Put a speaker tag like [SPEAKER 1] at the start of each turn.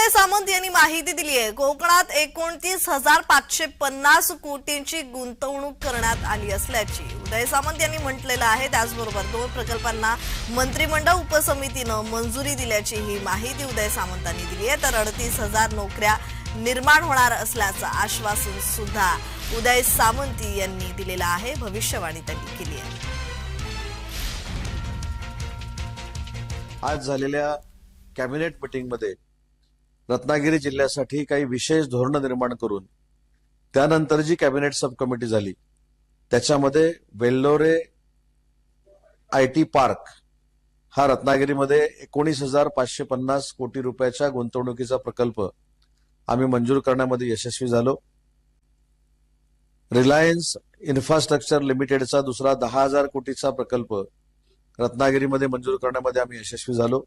[SPEAKER 1] उदय सामंत यांनी माहिती दिली आहे. कोकणात एकोणतीस हजार पाचशे पन्नास कोटींची गुंतवणूक करण्यात आली असल्याची उदय सामंत यांनी म्हटलेलं आहे. त्याचबरोबर दोन प्रकल्पांना मंत्रिमंडळ उपसमितीनं मंजुरी दिल्याची ही माहिती उदय सामंतांनी दिली आहे. तर अडतीस हजार नोकऱ्या निर्माण होणार असल्याचं आश्वासन सुद्धा उदय सामंत यांनी दिलेलं आहे. भविष्यवाणी त्यांनी केली आहे.
[SPEAKER 2] आज झालेल्या कॅबिनेट मिटिंगमध्ये रत्नागिरी जिल्ह्यासाठी काही विशेष धोरणं निर्माण करून त्यानंतर जी कॅबिनेट सब कमिटी झाली त्याच्यामध्ये वेल्लोरे आय टी पार्क हा रत्नागिरीमध्ये एकोणीस हजार पाचशे पन्नास कोटी रुपयाच्या गुंतवणुकीचा प्रकल्प आम्ही मंजूर करण्यामध्ये यशस्वी झालो. रिलायन्स इन्फ्रास्ट्रक्चर लिमिटेडचा दुसरा दहा हजार कोटीचा प्रकल्प रत्नागिरीमध्ये मंजूर करण्यामध्ये आम्ही यशस्वी झालो.